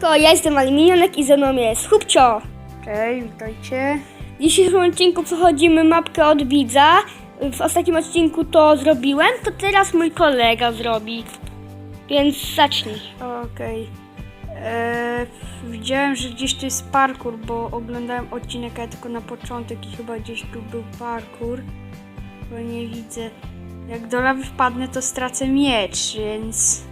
To ja jestem Aluminionek i ze mną jest Hubcio. Cześć, witajcie. W dzisiejszym odcinku przechodzimy mapkę od widza. W ostatnim odcinku to zrobiłem, to teraz mój kolega zrobi. Więc zacznij. Okej. Eee, Widziałem, że gdzieś tu jest parkour, bo oglądałem odcinek, ale tylko na początek i chyba gdzieś tu był parkour. Bo nie widzę. Jak do lawy wpadnę, to stracę miecz, więc...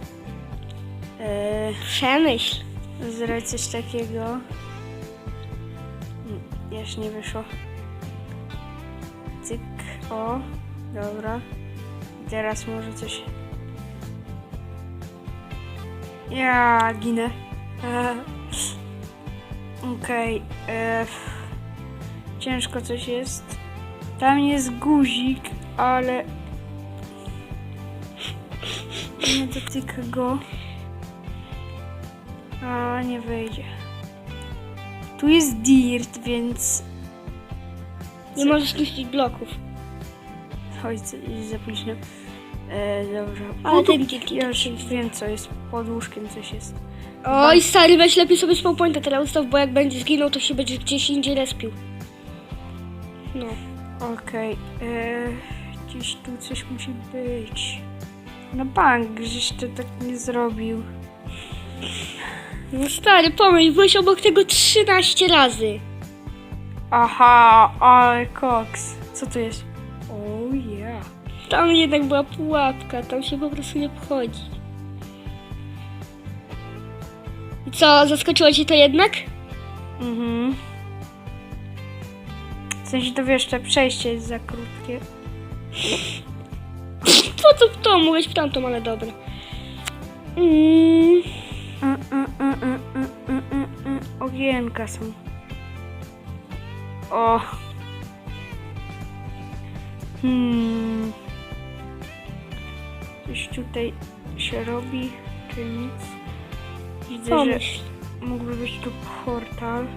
Eee, Przemyśl. Zrobię coś takiego. Mm, Jeszcze nie wyszło. Cyk. O, dobra. Teraz może coś... Ja ginę. Okej. e, Ciężko coś jest. Tam jest guzik, ale... Nie dotyka go. A, nie wejdzie. Tu jest dirt, więc... Nie możesz puścić bloków. Chodź, za- za późno. E, dobrze. Ale O, tu- ten kliknij. Ja już wiem, co jest. Pod łóżkiem coś jest. Oj, stary, weź lepiej sobie spawn pointa teraz ustaw, bo jak będzie zginął, to się będzie gdzieś indziej respił. No. Okej. e, Gdzieś tu coś musi być. No bank, żeś to tak nie zrobił. No stary, pomyśl, byłeś obok tego 13 razy. Aha, ale koks. Co to jest? Oh yeah. Tam jednak była pułapka, tam się po prostu nie wchodzi. I co, zaskoczyło cię to jednak? Mhm. W sensie to wiesz, to przejście jest za krótkie. Po co w to? Mówiłeś w tamtą, ale dobra. Mm, mm, mm. Ogienka są. O. Hmm. Coś tutaj się robi, czy nic? Widzę, pomyśl. że mógłby być tu portal.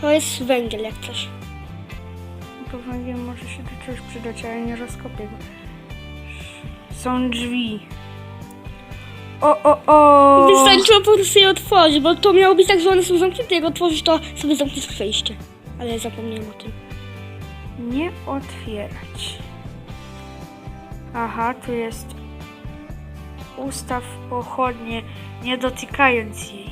To jest węgiel jak coś. To węgiel może się do czegoś przydać, ale nie rozkopię go. Są drzwi. O, o, o! Wystarczyło po prostu je otworzyć, bo to miało być tak, że one są zamknięte. Jak otworzysz, to sobie zamkniesz przejście. Ale ja zapomniałem o tym. Nie otwierać. Aha, tu jest. Ustaw pochodnie, nie dotykając jej.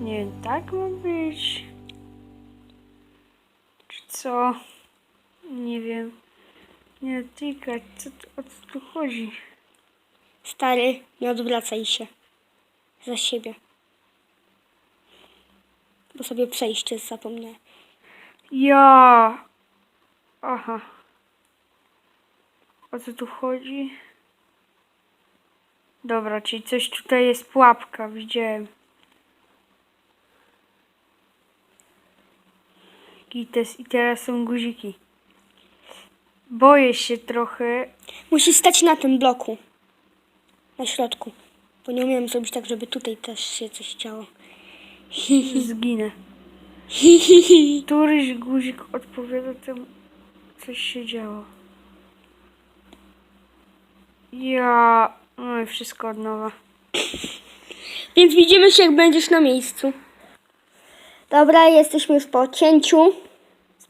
Nie wiem, tak ma być? Czy co? Nie wiem. Nie dotykać, co tu, o co tu chodzi? Stary, nie odwracaj się. Za siebie. Bo sobie przejście zapomniałem. Ja. Aha. O co tu chodzi? Dobra, czyli coś tutaj jest pułapka, widziałem. Gites i teraz są guziki. Boję się trochę. Musisz stać na tym bloku. Na środku. Bo nie umiem zrobić tak, żeby tutaj też się coś działo. Zginę. Któryś guzik odpowiada temu, coś się działo. Ja. No i wszystko od nowa. Więc widzimy się, jak będziesz na miejscu. Dobra, jesteśmy już po cięciu.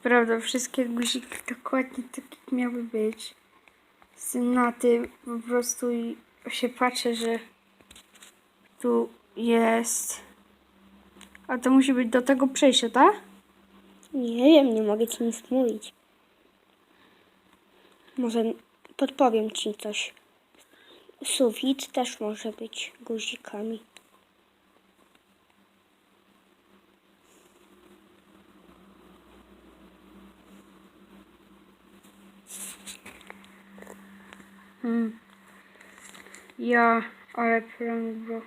Sprawdzam wszystkie guziki dokładnie tak jak miały być. Jestem na tym po prostu się patrzę, że tu jest. A to musi być do tego przejścia, tak? Nie wiem, nie mogę ci nic mówić. Może podpowiem ci coś. Sufit też może być guzikami. Hmm. Ja, ale prank, bro.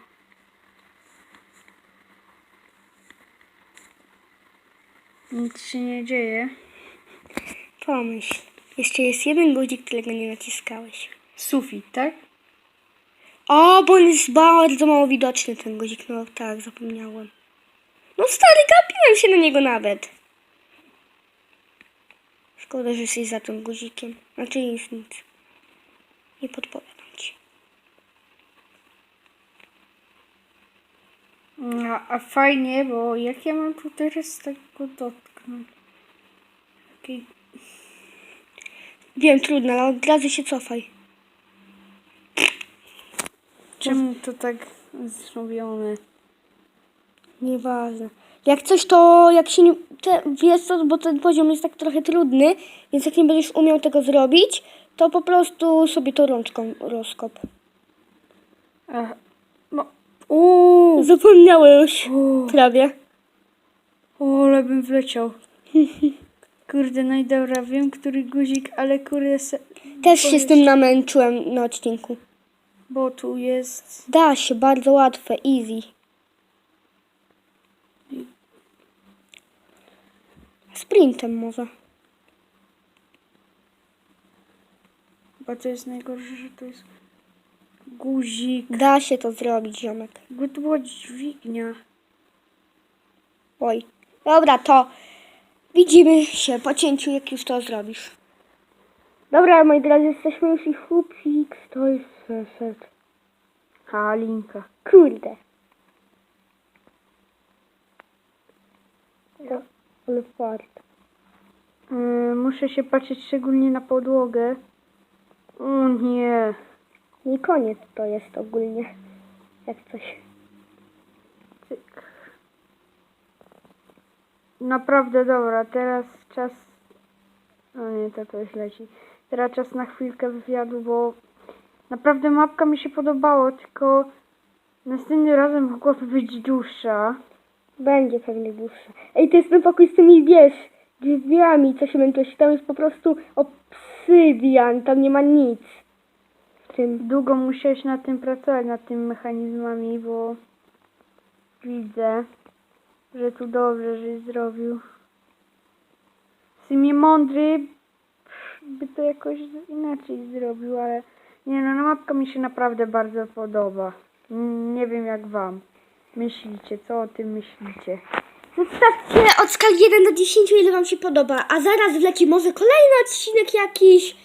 Nic się nie dzieje. Pomyśl. Jeszcze jest jeden guzik, którego nie naciskałeś. Sufit, tak? O, bo on jest bardzo mało widoczny, ten guzik. No tak, zapomniałem. No stary, gapiłem się na niego nawet. Szkoda, że jesteś za tym guzikiem. Znaczy nic, nic. Nie podpowiadam ci. A, a fajnie, bo jak ja mam tu teraz tego dotknąć? Wiem, trudno, ale od razu się cofaj. Czemu to tak zrobione? Nieważne. Jak coś, to jak się nie... Te, wiesz co, bo ten poziom jest tak trochę trudny, więc jak nie będziesz umiał tego zrobić, to po prostu sobie to rączką rozkop. Ach, no. Uuu, Zapomniałeś. o, Prawie. o, ale bym wleciał. Kurde, no i dobra, wiem, który guzik, ale kurde, se, Też się z tym namęczyłem na odcinku. bo tu jest... Da się, bardzo łatwe, easy. Sprintem może. Bo to jest najgorsze, że to jest guzik. Da się to zrobić, ziomek. Jakby to była dźwignia. Oj. Dobra, to widzimy się po cięciu, jak już to zrobisz. Dobra, moi drodzy, jesteśmy już i chłopik to jest przeszedł. Halinka. Kurde. To, ale fart. Yy, muszę się patrzeć szczególnie na podłogę. O nie. Nie koniec to jest ogólnie. Jak coś. Cyk. Naprawdę dobra, teraz czas. O nie, to coś leci. Teraz czas na chwilkę wywiadu, bo naprawdę mapka mi się podobała, tylko następnym razem mogłaby być dłuższa. Będzie pewnie dłuższe. Ej, to jest ten pokój z tymi, wiesz, drzwiami, co się męczyłeś. Tam jest po prostu obsydian, tam nie ma nic. Tym. Długo musiałeś nad tym pracować, nad tymi mechanizmami, bo widzę, że tu dobrze, żeś zrobił. W sumie mądry by to jakoś inaczej zrobił, ale nie no, no mapka mi się naprawdę bardzo podoba. Nie wiem jak wam. Myślicie, co o tym myślicie? Zostawcie od skali 1 do 10, ile wam się podoba. A zaraz wleci może kolejny odcinek jakiś.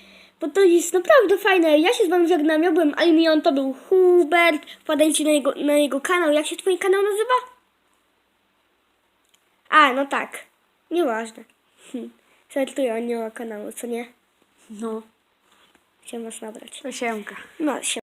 Bo to jest naprawdę fajne. Ja się z wami żegnam. Ja byłem Alimion, to był Hubert. Wpadajcie na jego, na jego kanał. Jak się twój kanał nazywa? A, no tak. Nieważne. Hm. Żartuję, on nie ma kanału, co nie? No, Chciałem was nabrać. to siemka. No, się.